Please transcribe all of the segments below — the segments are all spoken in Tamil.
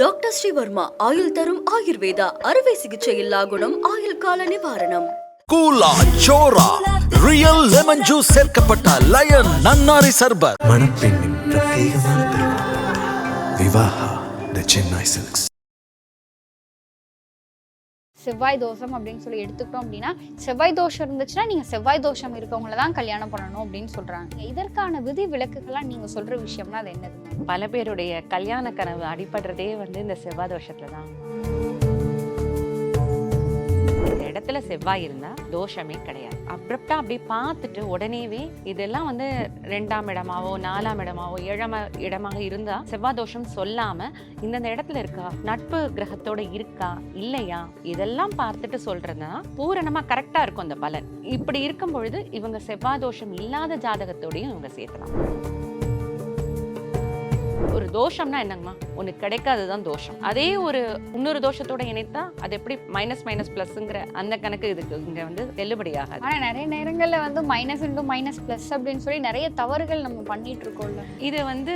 டாக்டர் ஸ்ரீவர்மா ஆயுள் தரும் ஆயுர்வேதா அறுவை சிகிச்சையில்லா குணம் ஆயுள் கால நிவாரணம். கூலா சோரா ரியல் லெமன் ஜூஸ் சேர்க்கப்பட்ட லயன் நன்னாரி சர்பத். மணப்பெண்ணின் பிரத்யேகமான விவாஹா த சென்னை சில்க்ஸ். செவ்வாய் தோஷம் அப்படின்னு சொல்லி எடுத்துக்கிட்டோம் அப்படின்னா செவ்வாய் தோஷம் இருந்துச்சுன்னா நீங்கள் செவ்வாய் தோஷம் இருக்கவங்கள தான் கல்யாணம் பண்ணணும் அப்படின்னு சொல்கிறாங்க இதற்கான விதி விலக்குகள்லாம் நீங்கள் சொல்கிற விஷயம்னா அது என்னது? பல பேருடைய கல்யாண கனவு அடிபடுறதே வந்து இந்த செவ்வாய் தோஷத்தில் தான். இடத்துல செவ்வாய் இருந்தால் தோஷமே கிடையாது. அப்ரப்டா அப்படி பார்த்துட்டு உடனேவே இதெல்லாம் வந்து ரெண்டாம் இடமாவோ நாலாம் இடமாவோ ஏழாம இடமாக இருந்தால் செவ்வாய் தோஷம் சொல்லாமல் இந்தந்த இடத்துல இருக்கா? நட்பு கிரகத்தோட இருக்கா? இல்லையா? இதெல்லாம் பார்த்துட்டு சொல்றதுனா பூரணமாக கரெக்டாக இருக்கும் அந்த பலன். இப்படி இருக்கும் பொழுது இவங்க செவ்வாய் தோஷம் இல்லாத ஜாதகத்தோடையும் இவங்க சேர்க்கலாம். ஒரு தோஷம்னா என்னங்கம்மா? உனக்கு கிடைக்காததுதான் தோஷம். அதே ஒரு இன்னொரு தோஷத்தோட இணைத்தா அது எப்படி மைனஸ் மைனஸ் பிளஸ்ங்கிற அந்த கணக்கு இதுக்கு இங்க வந்து செல்லுபடியாகாது ஆனா நிறைய நேரங்கள்ல வந்து மைனஸ் இன்டூ மைனஸ் பிளஸ் அப்படின்னு சொல்லி நிறைய தவறுகள் நம்ம பண்ணிட்டு இருக்கோம்ல. இது வந்து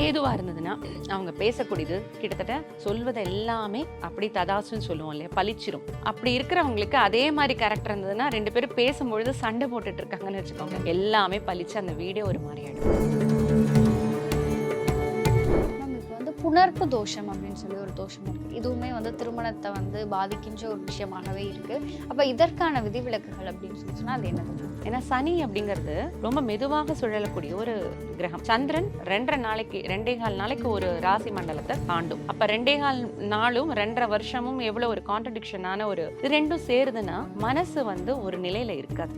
ஏதுவாக இருந்ததுன்னா அவங்க பேசக்கூடியது கிட்டத்தட்ட சொல்வது எல்லாமே அப்படி ததாசுன்னு சொல்லுவோம் இல்லையா? பளிச்சிரும். அப்படி இருக்கிறவங்களுக்கு அதே மாதிரி கேரக்டர் இருந்ததுன்னா ரெண்டு பேரும் பேசும்பொழுது சண்டை போட்டுட்டு இருக்காங்கன்னு வச்சுக்கோங்க. எல்லாமே பளிச்சு அந்த வீடே ஒரு மாதிரி ஆயிடும். புணர்ப்பு தோஷம் அப்படின்னு சொல்லி ஒரு தோஷம் இருக்கு. இதுவுமே வந்து திருமணத்தை வந்து பாதிக்கின்ற ஒரு விஷயமாகவே இருக்கு. அப்ப இதற்கான விதிவிலக்குகள் அப்படின்னு சொல்லி அது என்னது? ஏன்னா சனி அப்படிங்கிறது ரொம்ப மெதுவாக சுழலக்கூடிய ஒரு கிரகம். சந்திரன் ரெண்டரை நாளைக்கு ரெண்டே கால் நாளைக்கு ஒரு ராசி மண்டலத்தை தாண்டும். அப்ப ரெண்டே கால் நாளும் ரெண்டரை வருஷமும் எவ்வளவு ஒரு கான்ட்ரடிக்ஷனான ஒரு இது ரெண்டும் சேருதுன்னா மனசு வந்து ஒரு நிலையில இருக்காது.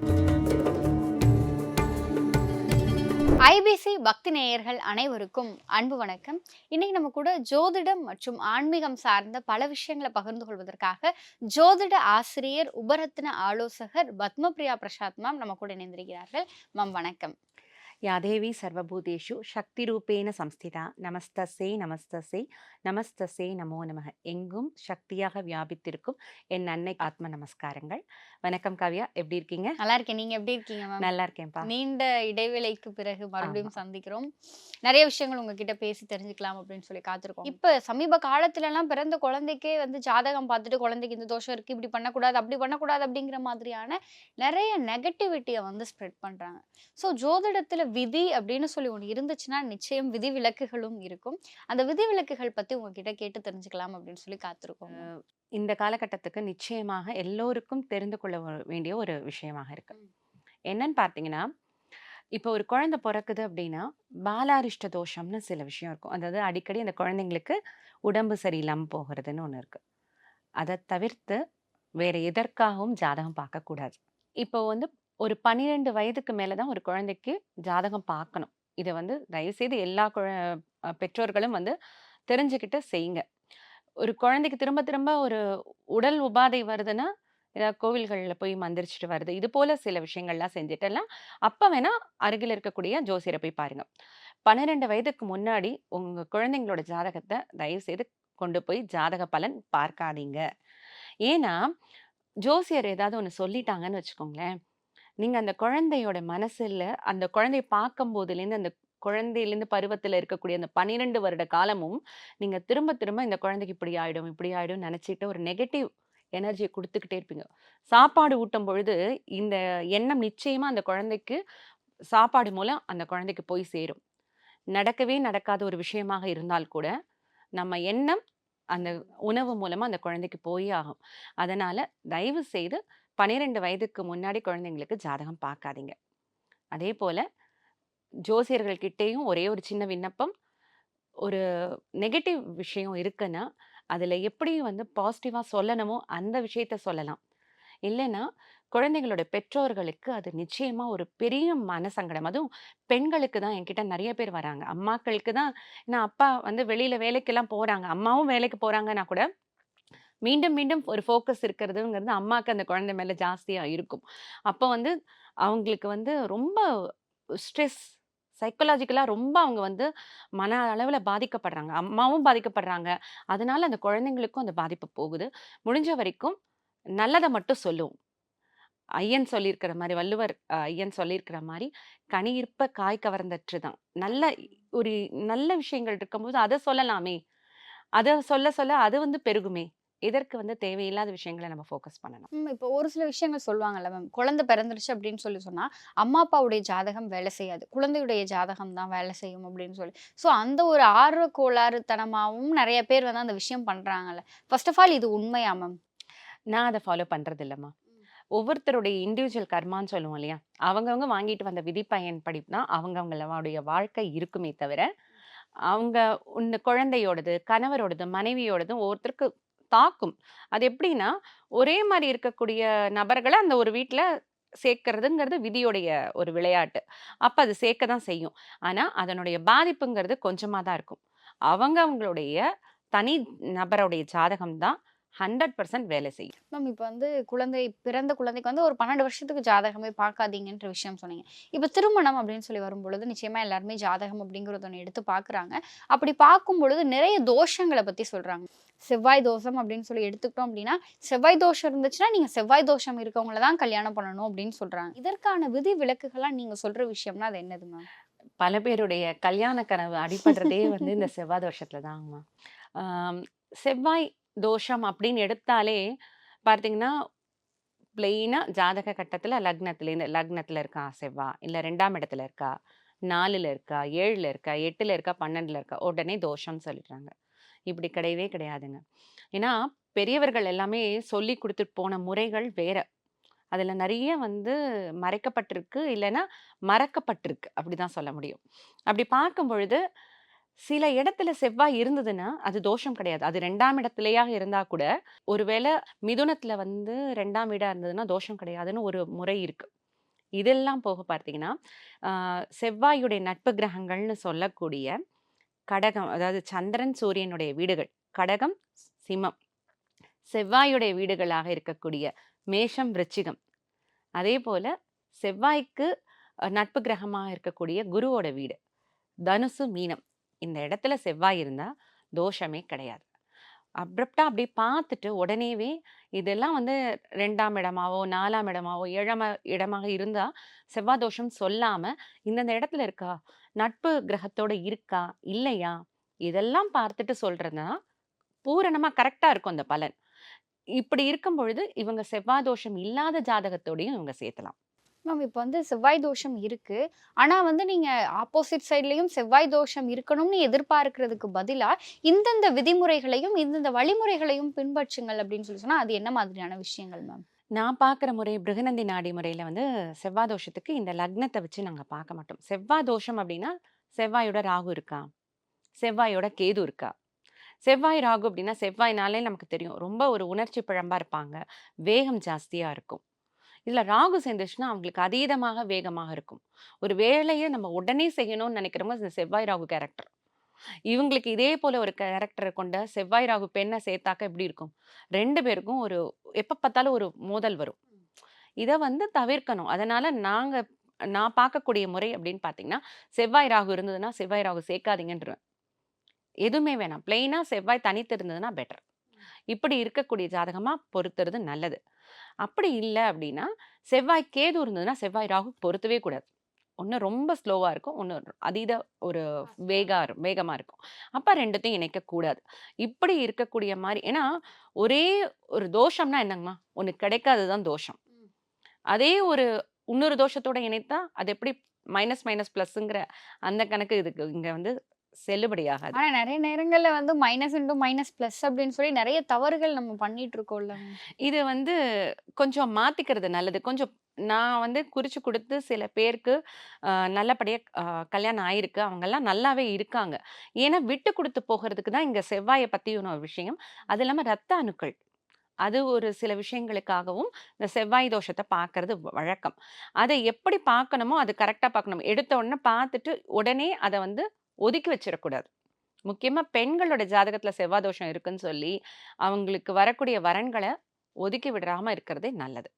ஐபிசி பக்தி நேயர்கள் அனைவருக்கும் அன்பு வணக்கம். இன்னைக்கு நம்ம கூட ஜோதிடம் மற்றும் ஆன்மீகம் சார்ந்த பல விஷயங்களை பகிர்ந்து கொள்வதற்காக ஜோதிட ஆசிரியர் உபரத்ன ஆலோசகர் பத்மபிரியா பிரசாத் மேம் நம்ம கூட இணைந்திருக்கிறார்கள். மேம் வணக்கம். யாதேவி சர்வபூதேஷு சக்தி ரூபேன சம்ஸ்திதா நமஸ்தசே நமஸ்தசே நமஸ்தசே நமோ நமக எங்கும் சக்தியாக வியாபித்திருக்கும் என் அன்னை ஆத்ம நமஸ்காரங்கள் வணக்கம் காவ்யா எப்படி இருக்கீங்க? நல்லா இருக்கேன் நீங்க எப்படி இருக்கீங்க மேம்? நல்லா இருக்கேன்ப்பா நீண்ட இடைவேளைக்கு பிறகு மறுபடியும் சந்திக்கிறோம். நிறைய விஷயங்கள் உங்ககிட்ட பேசி தெரிஞ்சுக்கலாம் அப்படின்னு சொல்லி காத்திருக்கோம். இப்ப சமீப காலத்துல எல்லாம் பிறந்த குழந்தைக்கே வந்து ஜாதகம் பார்த்துட்டு குழந்தைக்கு இந்த தோஷம் இருக்கு இப்படி பண்ணக்கூடாது அப்படி பண்ணக்கூடாது அப்படிங்கிற மாதிரியான நிறைய நெகட்டிவிட்டியை வந்து ஸ்ப்ரெட் பண்றாங்க. ஸோ ஜோதிடத்துல விதி அப்படின்னு சொல்லி ஒன்று இருந்துச்சுன்னா நிச்சயம் விதி விலக்குகளும் இருக்கும். அந்த விதி விலக்குகள் பத்தி உங்ககிட்ட கேட்டு தெரிஞ்சுக்கலாம் அப்படின்னு சொல்லி காத்திருக்கோம் இந்த காலகட்டத்துக்கு நிச்சயமாக எல்லோருக்கும் தெரிந்து கொள்ள வேண்டிய ஒரு விஷயமாக இருக்கு. என்னன்னு பார்த்தீங்கன்னா இப்போ ஒரு குழந்தை பிறக்குது அப்படின்னா பாலாரிஷ்ட தோஷம்னு சில விஷயம் இருக்கும். அதாவது அடிக்கடி அந்த குழந்தைங்களுக்கு உடம்பு சரியில்லாமல் போகிறதுன்னு ஒன்று இருக்கு. அதை தவிர்த்து வேற எதற்காகவும் ஜாதகம் பார்க்கக்கூடாது. இப்போ வந்து ஒரு பன்னிரெண்டு வயதுக்கு மேலே தான் ஒரு குழந்தைக்கு ஜாதகம் பார்க்கணும். இதை வந்து தயவுசெய்து எல்லா குழ பெற்றோர்களும் வந்து தெரிஞ்சுக்கிட்டு செய்யுங்க. ஒரு குழந்தைக்கு திரும்ப திரும்ப ஒரு உடல் உபாதை வருதுன்னா ஏதாவது கோவில்களில் போய் மந்திரிச்சிட்டு வருது. இது போல சில விஷயங்கள்லாம் செஞ்சுட்டெல்லாம் அப்போ வேணால் அருகில் இருக்கக்கூடிய ஜோசியரை போய் பாருங்கள் பன்னிரெண்டு வயதுக்கு முன்னாடி உங்கள் குழந்தைங்களோட ஜாதகத்தை தயவுசெய்து கொண்டு போய் ஜாதக பலன் பார்க்காதீங்க. ஏன்னா ஜோசியர் ஏதாவது ஒன்று சொல்லிட்டாங்கன்னு வச்சுக்கோங்களேன் நீங்கள் அந்த குழந்தையோட மனசில் அந்த குழந்தைய பார்க்கும் போதுலேருந்து அந்த குழந்தையிலேருந்து பருவத்தில் இருக்கக்கூடிய அந்த பன்னிரெண்டு வருட காலமும் நீங்கள் திரும்ப திரும்ப இந்த குழந்தைக்கு இப்படி ஆகிடும் இப்படி ஆயிடும் நினச்சிட்டு ஒரு நெகட்டிவ் எனர்ஜியை கொடுத்துக்கிட்டே இருப்பீங்க. சாப்பாடு ஊட்டும் பொழுது இந்த எண்ணம் நிச்சயமாக அந்த குழந்தைக்கு சாப்பாடு மூலம் அந்த குழந்தைக்கு போய் சேரும். நடக்கவே நடக்காத ஒரு விஷயமாக இருந்தால் கூட நம்ம எண்ணம் அந்த உணவு மூலமாக அந்த குழந்தைக்கு போய் ஆகும். அதனால் தயவு செய்து பன்னிரெண்டு வயதுக்கு முன்னாடி குழந்தைங்களுக்கு ஜாதகம் பார்க்காதீங்க. அதே போல் ஜோசியர்கள்கிட்டேயும் ஒரே ஒரு சின்ன விண்ணப்பம் ஒரு நெகட்டிவ் விஷயம் இருக்குன்னா அதில் எப்படி வந்து பாசிட்டிவாக சொல்லணுமோ அந்த விஷயத்த சொல்லலாம். இல்லைன்னா குழந்தைங்களோட பெற்றோர்களுக்கு அது நிச்சயமாக ஒரு பெரிய மனசங்கடம். அதுவும் பெண்களுக்கு தான் என்கிட்ட நிறைய பேர் வராங்க. அம்மாக்களுக்கு தான் ஏன்னா அப்பா வந்து வெளியில் வேலைக்கெல்லாம் போகிறாங்க அம்மாவும் வேலைக்கு போகிறாங்கன்னா கூட மீண்டும் மீண்டும் ஒரு ஃபோக்கஸ் இருக்கிறதுங்கிறது அம்மாவுக்கு அந்த குழந்தை மேலே ஜாஸ்தியாக இருக்கும். அப்போ வந்து அவங்களுக்கு வந்து ரொம்ப ஸ்ட்ரெஸ் சைக்கலாஜிக்கலாக ரொம்ப அவங்க வந்து மன அளவில் பாதிக்கப்படுறாங்க. அம்மாவும் பாதிக்கப்படுறாங்க. அதனால அந்த குழந்தைங்களுக்கும் அந்த பாதிப்பு போகுது. முடிஞ்ச வரைக்கும் நல்லதை மட்டும் சொல்லுவோம் ஐயன் சொல்லியிருக்கிற மாதிரி வள்ளுவர் ஐயன் சொல்லியிருக்கிற மாதிரி கனி இருப்ப காய் கவர்ந்தற்று தான். நல்ல ஒரு நல்ல விஷயங்கள் இருக்கும்போது அதை சொல்லலாமே. அதை சொல்ல சொல்ல அது வந்து பெருகுமே. இதற்கு வந்து தேவையில்லாத விஷயங்களை நம்ம ஃபோக்கஸ் பண்ணணும். இப்போ ஒரு சில விஷயங்கள் சொல்லுவாங்கல்ல மேம் குழந்தை பிறந்துருச்சு அப்படின்னு சொல்லி சொன்னா அம்மா அப்பாவுடைய ஜாதகம் வேலை செய்யாது. குழந்தையுடைய ஜாதகம் தான் வேலை செய்யும் அப்படின்னு சொல்லி. ஸோ அந்த ஒரு ஆர்வ கோளாறுத்தனமாகவும் நிறைய பேர் வந்து அந்த விஷயம் பண்றாங்கல்ல. ஃபர்ஸ்ட் ஆஃப் ஆல் இது உண்மையா மேம் நான் அதை ஃபாலோ பண்றது இல்லைம்மா ஒவ்வொருத்தருடைய இண்டிவிஜுவல் கர்மான்னு சொல்லுவோம் இல்லையா? அவங்கவங்க வாங்கிட்டு வந்த விதி பயன்படி தான் அவங்கவங்களுடைய வாழ்க்கை இருக்குமே தவிர அவங்க இந்த குழந்தையோடது கணவரோடது மனைவியோடதும் ஒவ்வொருத்தருக்கு தாக்கும். அது எப்படின்னா ஒரே மாதிரி இருக்கக்கூடிய நபர்களை அந்த ஒரு வீட்டில் சேர்க்கறதுங்கிறது விதியுடைய ஒரு விளையாட்டு. அப்போ அது சேர்க்க தான் செய்யும். ஆனால் அதனுடைய பாதிப்புங்கிறது கொஞ்சமாக தான் இருக்கும். அவங்க அவங்களுடைய தனி நபருடைய ஜாதகம் தான் ஹண்ட்ரட் பர்சன்ட் வேலை செய்யும். மேம் இப்போ வந்து குழந்தை பிறந்த குழந்தைக்கு வந்து ஒரு பன்னெண்டு வருஷத்துக்கு ஜாதகமே பார்க்காதீங்கன்ற விஷயம் சொன்னீங்க. இப்போ திருமணம் அப்படின்னு சொல்லி வரும்பொழுது நிச்சயமா எல்லாருமே ஜாதகம் அப்படிங்கிறத ஒன்று எடுத்து பார்க்குறாங்க. அப்படி பார்க்கும் பொழுது நிறைய தோஷங்களை பற்றி சொல்றாங்க. செவ்வாய் தோஷம் அப்படின்னு சொல்லி எடுத்துக்கிட்டோம் அப்படின்னா செவ்வாய் தோஷம் இருந்துச்சுன்னா நீங்க செவ்வாய் தோஷம் இருக்கவங்கள தான் கல்யாணம் பண்ணணும் அப்படின்னு சொல்றாங்க. இதற்கான விதி விலக்குகள்லாம் நீங்க சொல்ற விஷயம்னா அது என்னது மேம்? பல பேருடைய கல்யாண கனவு அடிபடுறதே வந்து இந்த செவ்வாய் தோஷத்துல தாங்கம்மா ஆம், செவ்வாய் தோஷம் அப்படின்னு எடுத்தாலே பார்த்தீங்கன்னா பிளெயினாக ஜாதக கட்டத்தில் லக்னத்துலேருந்து லக்னத்தில் இருக்கா செவ்வா இல்லை ரெண்டாம் இடத்துல இருக்கா நாலில் இருக்கா ஏழில் இருக்கா எட்டில் இருக்கா பன்னெண்டில் இருக்கா உடனே தோஷம்னு சொல்லிடுறாங்க. இப்படி கிடையவே கிடையாதுங்க. ஏன்னா பெரியவர்கள் எல்லாமே சொல்லி கொடுத்துட்டு போன முறைகள் வேற. அதில் நிறைய வந்து மறைக்கப்பட்டிருக்கு இல்லைன்னா மறக்கப்பட்டிருக்கு அப்படிதான் சொல்ல முடியும். அப்படி பார்க்கும் பொழுது சில இடத்துல செவ்வாய் இருந்ததுன்னா அது தோஷம் கிடையாது. அது ரெண்டாம் இடத்துலயாக இருந்தா கூட ஒருவேளை மிதுனத்துல வந்து ரெண்டாம் வீடா இருந்ததுன்னா தோஷம் கிடையாதுன்னு ஒரு முறை இருக்கு. இதெல்லாம் போக பார்த்தீங்கன்னா செவ்வாயுடைய நட்பு கிரகங்கள்னு சொல்லக்கூடிய கடகம் அதாவது சந்திரன் சூரியனுடைய வீடுகள் கடகம் சிம்மம். செவ்வாயுடைய வீடுகளாக இருக்கக்கூடிய மேஷம் விருச்சிகம். அதே போல செவ்வாய்க்கு நட்பு கிரகமாக இருக்கக்கூடிய குருவோட வீடு தனுசு மீனம். இந்த இடத்துல செவ்வாய் இருந்தால் தோஷமே கிடையாது. அப்ரப்டா அப்படி பார்த்துட்டு உடனேவே இதெல்லாம் வந்து ரெண்டாம் இடமாவோ நாலாம் இடமாவோ ஏழாம் இடமாக இருந்தால் செவ்வாய் தோஷம் சொல்லாமல் இந்தந்த இடத்துல இருக்கா? நட்பு கிரகத்தோட இருக்கா? இல்லையா? இதெல்லாம் பார்த்துட்டு சொல்கிறதுனா பூரணமாக கரெக்டாக இருக்கும் அந்த பலன். இப்படி இருக்கும் பொழுது இவங்க செவ்வாய் தோஷம் இல்லாத ஜாதகத்தோடையும் இவங்க சேர்த்தலாம். மேம் இப்போ வந்து செவ்வாய் தோஷம் இருக்கு. ஆனா வந்து நீங்க ஆப்போசிட் சைட்லயும் செவ்வாய் தோஷம் இருக்கணும்னு எதிர்பார்க்கறதுக்கு பதிலா இந்தந்த விதிமுறைகளையும் இந்தந்த வழிமுறைகளையும் பின்பற்றுங்கள் அப்படின்னு சொல்லி சொன்னா அது என்ன மாதிரியான விஷயங்கள் மேம் நான் பார்க்குற முறை பிருகநந்தி நாடி முறையில் வந்து செவ்வாய் தோஷத்துக்கு இந்த லக்னத்தை வச்சு நாங்கள் பார்க்க மாட்டோம். செவ்வாய் தோஷம் அப்படின்னா செவ்வாயோட ராகு இருக்கா? செவ்வாயோட கேது இருக்கா? செவ்வாய் ராகு அப்படின்னா செவ்வாய்னாலே நமக்கு தெரியும். ரொம்ப ஒரு உணர்ச்சி பிழம்பா இருப்பாங்க. வேகம் ஜாஸ்தியாக இருக்கும். இதில் ராகு சேர்ந்துச்சுன்னா அவங்களுக்கு அதீதமாக வேகமாக இருக்கும். ஒரு வேலையை நம்ம உடனே செய்யணும்னு நினைக்கிறோமோ இந்த செவ்வாய் ராகு கேரக்டர் இவங்களுக்கு இதே போல ஒரு கேரக்டரை கொண்ட செவ்வாய் ராகு பெண்ணை சேர்த்தாக்க எப்படி இருக்கும்? ரெண்டு பேருக்கும் ஒரு எப்போ பார்த்தாலும் ஒரு மோதல் வரும். இதை வந்து தவிர்க்கணும். அதனால நாங்கள் நான் பார்க்கக்கூடிய முறை அப்படின்னு பார்த்தீங்கன்னா செவ்வாய் ராகு இருந்ததுன்னா செவ்வாய் ராகு சேர்க்காதீங்கன்றேன் எதுவுமே வேணாம். பிளெயினாக செவ்வாய் தனித்து இருந்ததுன்னா பெட்டர் இப்படி இருக்கக்கூடிய ஜாதகமாக பொறுத்துறது நல்லது. அப்படி இல்லை அப்படின்னா செவ்வாய் கேது இருந்ததுன்னா செவ்வாய் ராகு பொருத்தவே கூடாது. ஒன்று ரொம்ப ஸ்லோவாக இருக்கும் ஒன்று அதீத ஒரு வேகா இரு- வேகமா இருக்கும். அப்போ ரெண்டுத்தையும் இணைக்கக்கூடாது. இப்படி இருக்கக்கூடிய மாதிரி ஏன்னா ஒரே ஒரு தோஷம்னா என்னங்கம்மா? ஒன்று கிடைக்காததுதான் தோஷம். அதே ஒரு இன்னொரு தோஷத்தோட இணைத்தா அது எப்படி மைனஸ் மைனஸ் ப்ளஸ்ங்கிற அந்த கணக்கு இதுக்கு இங்க வந்து செல்லுபடியாகாது. ஆனா நிறைய நேரங்கள்ல வந்து மைனஸ் இன்டூ மைனஸ் பிளஸ் அப்படின்னு சொல்லி நிறைய தவறுகள் நம்ம பண்ணிட்டு இருக்கோம்ல. இது வந்து கொஞ்சம் மாத்திக்கிறது நல்லது. கொஞ்சம் நான் வந்து குறிச்சு கொடுத்து சில பேருக்கு ஆஹ், நல்லபடியா ஆஹ், கல்யாணம் ஆயிருக்கு. அவங்கெல்லாம் நல்லாவே இருக்காங்க. ஏன்னா விட்டு கொடுத்து போகிறதுக்கு தான் இங்க செவ்வாயை பத்தின ஒரு விஷயம். அது இல்லாம ரத்த அணுக்கள். அது ஒரு சில விஷயங்களுக்காகவும் இந்த செவ்வாய் தோஷத்தை பார்க்கறது வழக்கம். அதை எப்படி பார்க்கணுமோ அது கரெக்டாக பார்க்கணும். எடுத்த உடனே பார்த்துட்டு உடனே அதை வந்து ஒதுக்கி வச்சிடக்கூடாது. முக்கியமா பெண்களோட ஜாதகத்துல செவ்வாய் தோஷம் இருக்குன்னு சொல்லி அவங்களுக்கு வரக்கூடிய வரன்களை ஒதுக்கி விடாம இருக்கிறதே நல்லது.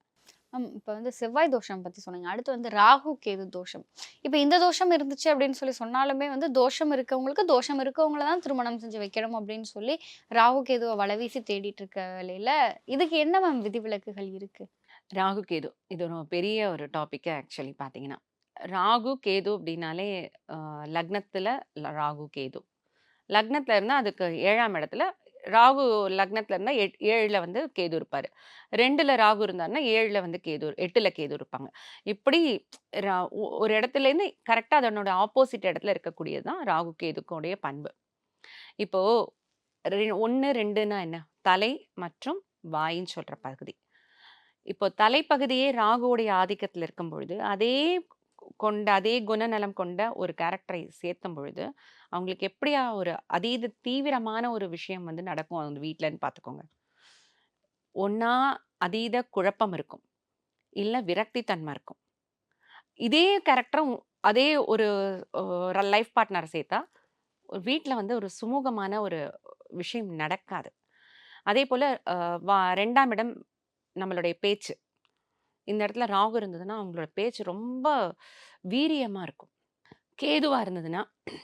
இப்போ வந்து செவ்வாய் தோஷம் பத்தி சொன்னீங்க. அடுத்து வந்து ராகு கேது தோஷம். இப்போ இந்த தோஷம் இருந்துச்சு அப்படின்னு சொல்லி சொன்னாலுமே வந்து தோஷம் இருக்கவங்களுக்கு தோஷம் இருக்கவங்கள தான் திருமணம் செஞ்சு வைக்கணும் அப்படின்னு சொல்லி ராகு கேதுவை வளவீசி தேடிட்டு இருக்க வேலையில இதுக்கு என்ன மேம் விதிவிலக்குகள் இருக்கு? ராகு கேது இது ஒரு பெரிய ஒரு டாபிக் ஆக்சுவலி பார்த்தீங்கன்னா. ராகு கேது அப்படின்னாலே லக்னத்தில் ராகு கேது. லக்னத்தில் இருந்தால் அதுக்கு ஏழாம் இடத்துல ராகு லக்னத்தில் இருந்தால் எட்- ஏழில் வந்து கேது இருப்பார். ரெண்டில் ராகு இருந்தாருன்னா ஏழில் வந்து கேது எட்டில் கேது இருப்பாங்க. இப்படி ரா- ஒ- ஒரு இடத்துலேருந்து கரெக்டாக அதனோட ஆப்போசிட் இடத்துல இருக்கக்கூடியது தான் ராகு கேதுக்குடைய பண்பு. இப்போ ரெ- ஒன்று ரெண்டுன்னா என்ன? தலை மற்றும் வாயின்னு சொல்கிற பகுதி. இப்போ தலைப்பகுதியே ராகுவுடைய ஆதிக்கத்தில் இருக்கும் பொழுது அதே கொண்ட அதே குணநலம் கொண்ட ஒரு கேரக்டரை சேர்த்தும் பொழுது அவங்களுக்கு எப்படியா ஒரு அதீத தீவிரமான ஒரு விஷயம் வந்து நடக்கும். அவங்க வீட்டிலன்னு பார்த்துக்கோங்க. ஒன்றா அதீத குழப்பம் இருக்கும். இல்லை விரக்தித்தன்மை இருக்கும். இதே கேரக்டரும் அதே ஒரு லைஃப் பார்ட்னரை சேர்த்தா ஒரு வீட்டில் வந்து ஒரு சுமூகமான ஒரு விஷயம் நடக்காது. அதே போல் ரெண்டாம் இடம் நம்மளுடைய பேச்சு. இந்த இடத்துல ராகு இருந்ததுன்னா அவங்களோட பேச்சு ரொம்ப வீரியமா இருக்கும். கேதுவா இருந்ததுன்னா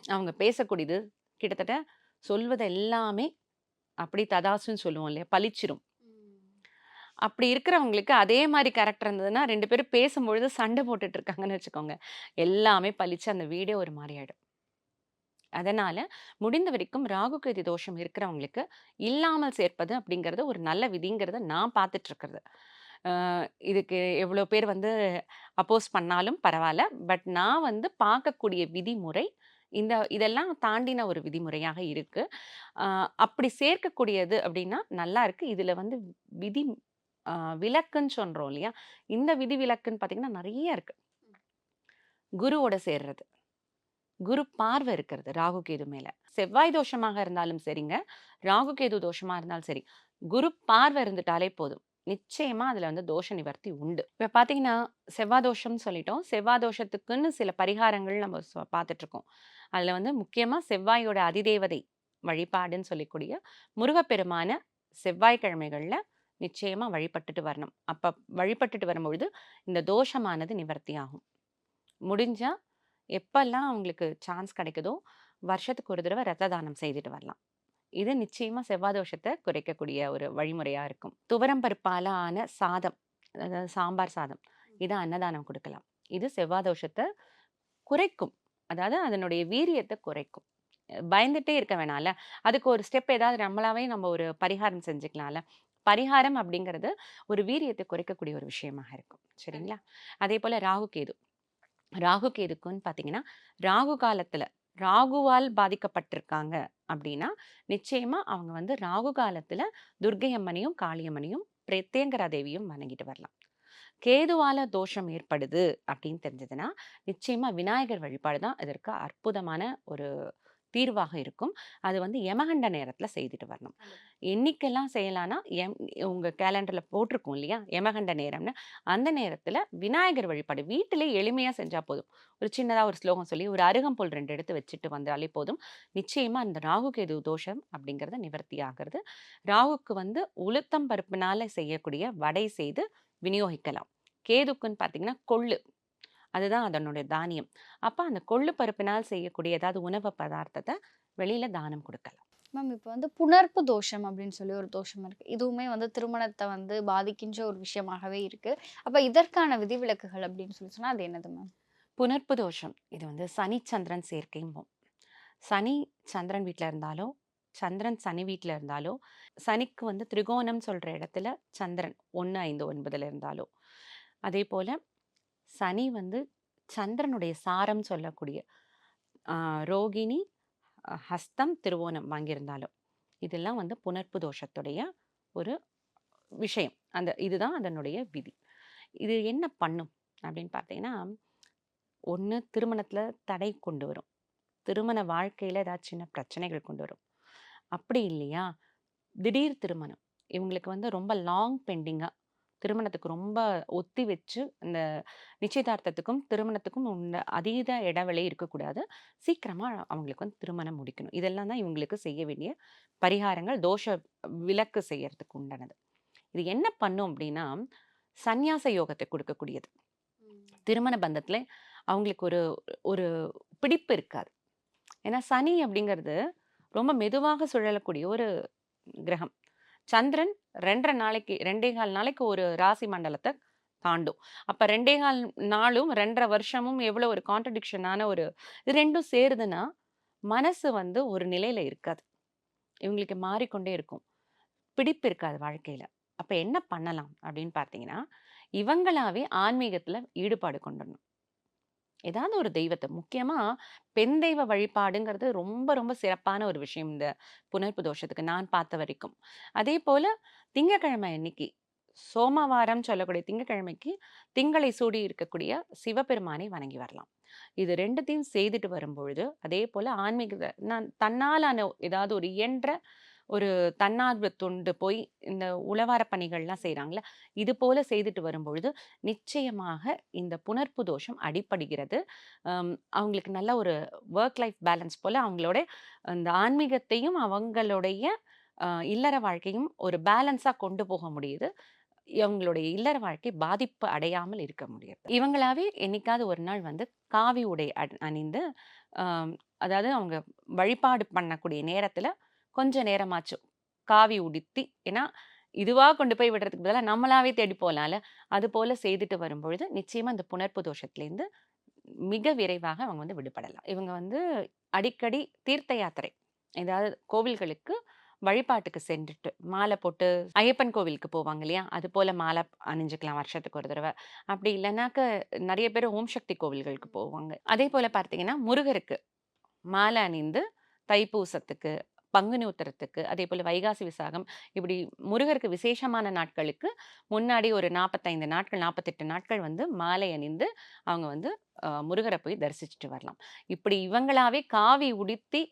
அவங்க பேசக்கூடியது கிட்டத்தட்ட சொல்வது எல்லாமே அப்படி ததாசுன்னு சொல்லுவோம் இல்லையா? பளிச்சிரும். அப்படி இருக்கிறவங்களுக்கு அதே மாதிரி கேரக்டர் இருந்ததுன்னா ரெண்டு பேரும் பேசும்பொழுது சண்டை போட்டுட்டு இருக்காங்கன்னு வச்சுக்கோங்க. எல்லாமே பளிச்சு அந்த வீடே ஒரு மாதிரி ஆயிடும். அதனால முடிந்த வரைக்கும் ராகு கேது தோஷம் இருக்கிறவங்களுக்கு இல்லாமல் சேர்ப்பது அப்படிங்கிறது ஒரு நல்ல விதிங்கிறத நான் பார்த்துட்டு இருக்கிறது. இதுக்கு எவ்வளோ பேர் வந்து அப்போஸ் பண்ணாலும் பரவாயில்ல பட் நான் வந்து பார்க்கக்கூடிய விதிமுறை இந்த இதெல்லாம் தாண்டின ஒரு விதிமுறையாக இருக்குது அப்படி சேர்க்கக்கூடியது அப்படின்னா நல்லா இருக்குது இதில் வந்து விதி விலக்குன்னு சொல்கிறோம் இல்லையா? இந்த விதி விலக்குன்னு பார்த்தீங்கன்னா நிறைய இருக்குது குருவோட சேர்றது குரு பார்வை இருக்கிறது ராகு கேது மேலே. செவ்வாய் தோஷமாக இருந்தாலும் சரிங்க. ராகு கேது தோஷமாக இருந்தாலும் சரி. குரு பார்வை இருந்துட்டாலே போதும். நிச்சயமாக அதில் வந்து தோஷ நிவர்த்தி உண்டு. இப்போ பார்த்தீங்கன்னா செவ்வாய் தோஷம்னு சொல்லிட்டோம். செவ்வாய் தோஷத்துக்குன்னு சில பரிகாரங்கள் நம்ம பார்த்துட்ருக்கோம் அதில் வந்து முக்கியமாக செவ்வாயோட அதிதேவதை வழிபாடுன்னு சொல்லக்கூடிய முருகப்பெருமான செவ்வாய்க்கிழமைகளில் நிச்சயமாக வழிபட்டுட்டு வரணும். அப்போ வழிபட்டுட்டு வரும்பொழுது இந்த தோஷமானது நிவர்த்தி ஆகும் முடிஞ்சால் எப்பெல்லாம் அவங்களுக்கு சான்ஸ் கிடைக்குதோ வருஷத்துக்கு ஒரு தடவை ரத்த தானம் செய்துட்டு வரலாம். இது நிச்சயமா செவ்வாய் தோஷத்தை குறைக்கக்கூடிய ஒரு வழிமுறையா இருக்கும். துவரம் பருப்பால ஆன சாதம் அதாவது சாம்பார் சாதம் இதை அன்னதானம் கொடுக்கலாம். இது செவ்வாய் தோஷத்தை குறைக்கும். அதாவது அதனுடைய வீரியத்தை குறைக்கும். பயந்துட்டே இருக்க வேணாம்ல. அதுக்கு ஒரு ஸ்டெப் ஏதாவது நம்மளாவே நம்ம ஒரு பரிகாரம் செஞ்சுக்கலாம்ல. பரிகாரம் அப்படிங்கிறது ஒரு வீரியத்தை குறைக்கக்கூடிய ஒரு விஷயமாக இருக்கும். சரிங்களா? அதே போல ராகு கேது. ராகு கேதுக்குன்னு பார்த்தீங்கன்னா ராகு காலத்துல ராகுவால் பாதிக்கப்பட்டிருக்காங்க அப்படின்னா நிச்சயமா அவங்க வந்து ராகு காலத்துல துர்க்கை அம்மனையும் காளியம்மனையும் பிரத்யங்கரா தேவியும் வணங்கிட்டு வரலாம். கேதுவால தோஷம் ஏற்படுது அப்படின்னு தெரிஞ்சதுன்னா நிச்சயமா விநாயகர் வழிபாடு தான் இதற்கு அற்புதமான ஒரு தீர்வாக இருக்கும். அது வந்து யமகண்ட நேரத்துல செய்துட்டு வரணும். என்னைக்கெல்லாம் செய்யலான்னா எம் உங்கள் கேலண்டரில் போட்டிருக்கோம் இல்லையா? யமகண்ட நேரம்னு. அந்த நேரத்தில் விநாயகர் வழிபாடு வீட்டிலே எளிமையாக செஞ்சால் போதும். ஒரு சின்னதாக ஒரு ஸ்லோகம் சொல்லி ஒரு அருகம்புல் ரெண்டு எடுத்து வச்சுட்டு வந்தாலே போதும். நிச்சயமாக அந்த ராகு கேது தோஷம் அப்படிங்கிறத நிவர்த்தி ஆகிறது. ராகுக்கு வந்து உளுத்தம் பருப்பினால் செய்யக்கூடிய வடை செய்து விநியோகிக்கலாம். கேதுக்குன்னு பார்த்தீங்கன்னா கொள்ளு. அதுதான் அதனுடைய தானியம். அப்போ அந்த கொள்ளு பருப்பினால் செய்யக்கூடிய ஏதாவது உணவு பதார்த்தத்தை வெளியில் தானம் கொடுக்கலாம். மேம் இப்போ வந்து புணர்ப்பு தோஷம் அப்படின்னு சொல்லி ஒரு தோஷம் இருக்கு. இதுவுமே வந்து திருமணத்தை வந்து பாதிக்கின்ற ஒரு விஷயமாகவே இருக்கு. அப்போ இதற்கான விதிவிலக்குகள் அப்படின்னு சொல்லி சொன்னா அது என்னது மேம் புணர்ப்பு தோஷம். இது வந்து சனி சந்திரன் சேர்க்கைம்போம் சனி சந்திரன் வீட்டில் இருந்தாலோ சந்திரன் சனி வீட்டில் இருந்தாலோ சனிக்கு வந்து திரிகோணம் சொல்கிற இடத்துல சந்திரன் ஒன்று ஐந்து ஒன்பதில் இருந்தாலோ அதே போல் சனி வந்து சந்திரனுடைய சாரம் சொல்லக்கூடிய ரோகிணி ஹஸ்தம் திருவோணம் வாங்கியிருந்தாலும். இதெல்லாம் வந்து புனர்ப்பு தோஷத்துடைய ஒரு விஷயம். அந்த இதுதான் அதனுடைய விதி. இது என்ன பண்ணும்? அப்படின்னு பார்த்தீங்கன்னா ஒன்று திருமணத்தில் தடை கொண்டு வரும். திருமண வாழ்க்கையில் ஏதாவது சின்ன பிரச்சனைகள் கொண்டு வரும். அப்படி இல்லையா? திடீர் திருமணம். இவங்களுக்கு வந்து ரொம்ப லாங் பெண்டிங்காக திருமணத்துக்கு ரொம்ப ஒத்தி வச்சு இந்த நிச்சயதார்த்தத்துக்கும் திருமணத்துக்கும் உள்ள அதீத இடைவெளி இருக்கக்கூடாது. சீக்கிரமாக அவங்களுக்கு வந்து திருமணம் முடிக்கணும். இதெல்லாம் தான் இவங்களுக்கு செய்ய வேண்டிய பரிகாரங்கள் தோஷ விலக்கு செய்யறதுக்கு உண்டானது. இது என்ன பண்ணும் அப்படின்னா சந்நியாச யோகத்தை கொடுக்கக்கூடியது. திருமண பந்தத்துல அவங்களுக்கு ஒரு ஒரு பிடிப்பு இருக்காது. ஏன்னா சனி அப்படிங்கிறது ரொம்ப மெதுவாக சுழலக்கூடிய ஒரு கிரகம். சந்திரன் ரெண்டரை நாளைக்கு ரெண்டே கால் நாளைக்கு ஒரு ராசி மண்டலத்தை தாண்டும். அப்ப ரெண்டே கால் நாளும் ரெண்டரை வருஷமும் எவ்வளோ ஒரு கான்ட்ரடிக்ஷனான ஒரு இது ரெண்டும் சேருதுன்னா மனசு வந்து ஒரு நிலையில இருக்காது. இவங்களுக்கு மாறிக்கொண்டே இருக்கும். பிடிப்பு இருக்காது வாழ்க்கையில. அப்ப என்ன பண்ணலாம் அப்படின்னு பார்த்தீங்கன்னா இவங்களாவே ஆன்மீகத்துல ஈடுபாடு கொண்டுடணும். ஏதாவது ஒரு தெய்வத்தை. முக்கியமா பெண் தெய்வ வழிபாடுங்கிறது ரொம்ப ரொம்ப சிறப்பான ஒரு விஷயம் இந்த புனர்ப்பு தோஷத்துக்கு நான் பார்த்த வரைக்கும். அதே போல திங்கக்கிழமை அன்னைக்கு சோமவாரம் சொல்லக்கூடிய திங்கக்கிழமைக்கு திங்களை சூடி இருக்கக்கூடிய சிவபெருமானை வணங்கி வரலாம். இது ரெண்டுத்தையும் செய்துட்டு வரும்பொழுது அதே போல ஆன்மீக நான் தன்னாலான ஏதாவது ஒரு இயன்ற ஒரு தன்னார்வ தொண்டு போய் இந்த உழவார பணிகள்லாம் செய்கிறாங்களே இது போல் செய்துட்டு வரும்பொழுது நிச்சயமாக இந்த புனர்ப்பு தோஷம் அடிப்படுகிறது அவங்களுக்கு நல்ல ஒரு ஒர்க் லைஃப் பேலன்ஸ் போல் அவங்களோட அந்த ஆன்மீகத்தையும் அவங்களுடைய இல்லற வாழ்க்கையும் ஒரு பேலன்ஸாக கொண்டு போக முடியுது. இவங்களுடைய இல்லற வாழ்க்கை பாதிப்பு அடையாமல் இருக்க முடியுது. இவங்களாவே என்னைக்காவது ஒரு நாள் வந்து காவி உடை அணிந்து அதாவது அவங்க வழிபாடு பண்ணக்கூடிய நேரத்தில் கொஞ்ச நேரமாச்சும் காவி உடுத்தி ஏன்னா இதுவாக கொண்டு போய் விடுறதுக்கு பதிலாக நம்மளாவே தேடி போகலாம்ல அது போல் செய்துட்டு வரும்பொழுது நிச்சயமாக அந்த புனர்ப்பு தோஷத்துலேருந்து மிக விரைவாக அவங்க வந்து விடுபடலாம். இவங்க வந்து அடிக்கடி தீர்த்த யாத்திரை ஏதாவது கோவில்களுக்கு வழிபாட்டுக்கு சென்றுட்டு மாலை போட்டு ஐயப்பன் கோவிலுக்கு போவாங்க இல்லையா? அது போல் மாலை அணிஞ்சுக்கலாம் வருஷத்துக்கு ஒரு தடவை. அப்படி இல்லைனாக்க நிறைய பேர் ஓம் சக்தி கோவில்களுக்கு போவாங்க. அதே போல் பார்த்தீங்கன்னா முருகருக்கு மாலை அணிந்து தைப்பூசத்துக்கு பங்குனி உத்தரத்துக்கு அதே போல் வைகாசி விசாகம் இப்படி முருகருக்கு விசேஷமான நாட்களுக்கு முன்னாடி ஒரு நாற்பத்தைந்து நாட்கள் நாற்பத்தெட்டு நாட்கள் வந்து மாலை அணிந்து அவங்க வந்து முருகரை போய் தரிசிச்சுட்டு வரலாம். இப்படி இவங்களாவே காவி உடுத்தி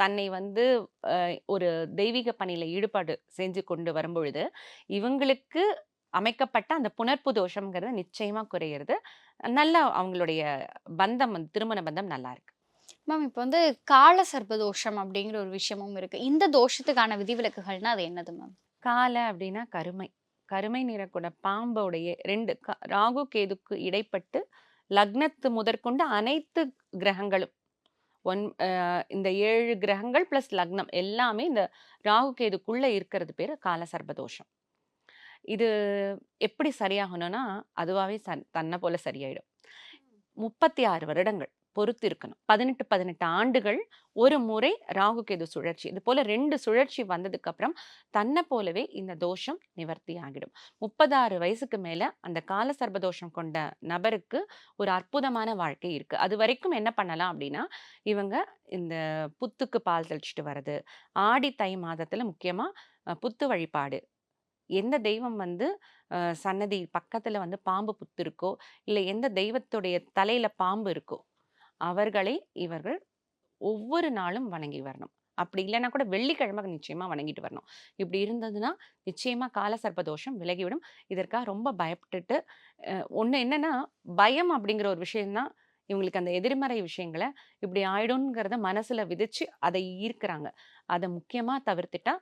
தன்னை வந்து ஒரு தெய்வீக பணியில் ஈடுபாடு செஞ்சு கொண்டு வரும்பொழுது இவங்களுக்கு அமைக்கப்பட்ட அந்த புனர்ப்பு தோஷம்ங்கிறது நிச்சயமாக குறையிறது. நல்லா அவங்களுடைய பந்தம் வந்து திருமண பந்தம் நல்லா இருக்கு. மேம் இப்போ வந்து கால சர்ப்ப தோஷம் அப்படிங்கிற ஒரு விஷயமும் இருக்கு. இந்த தோஷத்துக்கான விதிவிலக்குகள்னா அது என்னது மேம்? கால அப்படின்னா கருமை. கருமை நிறக்கூட பாம்போடைய ரெண்டு ராகு கேதுக்கு இடைப்பட்டு லக்னத்து முதற்கொண்டு அனைத்து கிரகங்களும் ஒன் இந்த ஏழு கிரகங்கள் ப்ளஸ் லக்னம் எல்லாமே இந்த ராகு கேதுக்குள்ள இருக்கிறது பேர் கால சர்பதோஷம் இது எப்படி சரியாகணும்னா அதுவாகவே சன் தன்னை போல சரியாயிடும். முப்பத்தி ஆறு வருடங்கள். பொறுத்து இருக்கணும். பதினெட்டு பதினெட்டு ஆண்டுகள் ஒரு முறை ராகு கேது சுழற்சி. இது போல ரெண்டு சுழற்சி வந்ததுக்கு அப்புறம் தன்னை போலவே இந்த தோஷம் நிவர்த்தி ஆகிடும். முப்பதாறு வயசுக்கு மேல அந்த கால சர்பதோஷம் கொண்ட நபருக்கு ஒரு அற்புதமான வாழ்க்கை இருக்கு. அது வரைக்கும் என்ன பண்ணலாம் அப்படின்னா இவங்க இந்த புத்துக்கு பால் தெளிச்சிட்டு வர்றது ஆடி தை மாதத்துல முக்கியமா புத்து வழிபாடு. எந்த தெய்வம் வந்து சன்னதி பக்கத்துல வந்து பாம்பு புத்து இருக்கோ இல்லை எந்த தெய்வத்துடைய தலையில பாம்பு இருக்கோ அவர்களை இவர்கள் ஒவ்வொரு நாளும் வணங்கி வரணும். அப்படி இல்லைன்னா கூட வெள்ளிக்கிழமை நிச்சயமா வணங்கிட்டு வரணும். இப்படி இருந்ததுன்னா நிச்சயமா கால சர்ப்பதோஷம் விலகிவிடும். இதற்காக ரொம்ப பயப்பட்டுட்டு ஒன்று என்னன்னா பயம் அப்படிங்கிற ஒரு விஷயம்தான் இவங்களுக்கு அந்த எதிர்மறை விஷயங்களை இப்படி ஆயிடும்ங்கிறத மனசுல விதைச்சு அதை ஈர்க்கிறாங்க. அதை முக்கியமா தவிர்த்துட்டா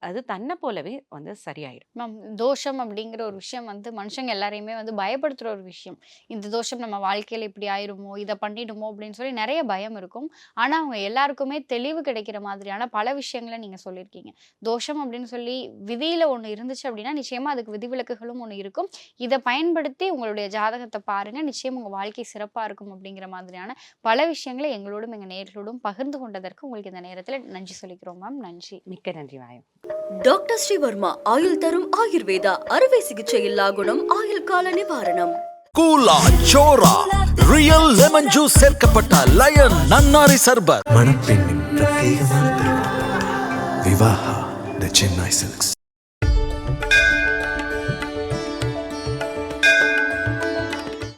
அது தன்னை போலவே வந்து சரியாயிடும். மேம் தோஷம் அப்படிங்கிற ஒரு விஷயம் வந்து மனுஷங்க எல்லாரையுமே வந்து பயப்படுத்துற ஒரு விஷயம். இந்த தோஷம் நம்ம வாழ்க்கையில இப்படி ஆயிருமோ இதை பண்ணிடுமோ அப்படின்னு சொல்லி நிறைய பயம் இருக்கும். ஆனா அவங்க எல்லாருக்குமே தெளிவு கிடைக்கிற மாதிரியான பல விஷயங்களை நீங்க சொல்லியிருக்கீங்க. தோஷம் அப்படின்னு சொல்லி விதியில ஒண்ணு இருந்துச்சு அப்படின்னா நிச்சயமா அதுக்கு விதிவிலக்குகளும் ஒண்ணு இருக்கும். இதை பயன்படுத்தி உங்களுடைய ஜாதகத்தை பாருங்க. நிச்சயம் உங்க வாழ்க்கை சிறப்பா இருக்கும் அப்படிங்கிற மாதிரியான பல விஷயங்களை எங்களோடும் எங்க நேர்களோடும் பகிர்ந்து கொண்டதற்கு உங்களுக்கு இந்த நேரத்துல நன்றி சொல்லிக்கிறோம் மேம். நன்றி. மிக்க நன்றி வாயம் டாக்டர் ஸ்ரீவர்மா ஆயுள் தரும் ஆயுர்வேதா அறுவை சிகிச்சை இல்லா குணம் ஆயுள் கால நிவாரணம். கூலா சோரா ரியல் லெமன் ஜூஸ் சேர்க்கப்பட்ட லயன் நன்னாரி சர்பத். மணப்பெண்ணின் பிரத்யேகமான விவாஹா த சென்னை சில்க்ஸ்.